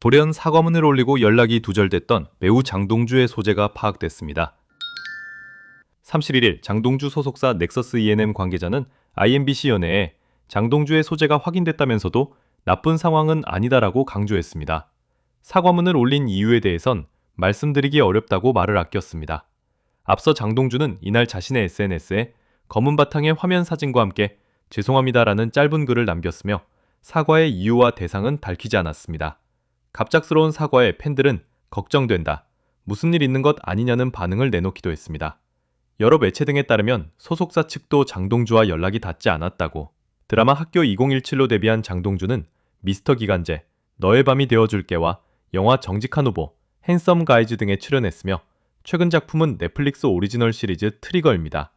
돌연 사과문을 올리고 연락이 두절됐던 배우 장동주의 소재가 파악됐습니다. 31일 장동주 소속사 넥서스 E&M 관계자는 IMBC 연애에 장동주의 소재가 확인됐다면서도 나쁜 상황은 아니다라고 강조했습니다. 사과문을 올린 이유에 대해선 말씀드리기 어렵다고 말을 아꼈습니다. 앞서 장동주는 이날 자신의 SNS에 검은 바탕의 화면 사진과 함께 죄송합니다라는 짧은 글을 남겼으며 사과의 이유와 대상은 밝히지 않았습니다. 갑작스러운 사과에 팬들은 걱정된다. 무슨 일 있는 것 아니냐는 반응을 내놓기도 했습니다. 여러 매체 등에 따르면 소속사 측도 장동주와 연락이 닿지 않았다고 드라마 학교 2017로 데뷔한 장동주는 미스터 기간제, 너의 밤이 되어줄게와 영화 정직한 후보, 핸섬 가이즈 등에 출연했으며 최근 작품은 넷플릭스 오리지널 시리즈 트리거입니다.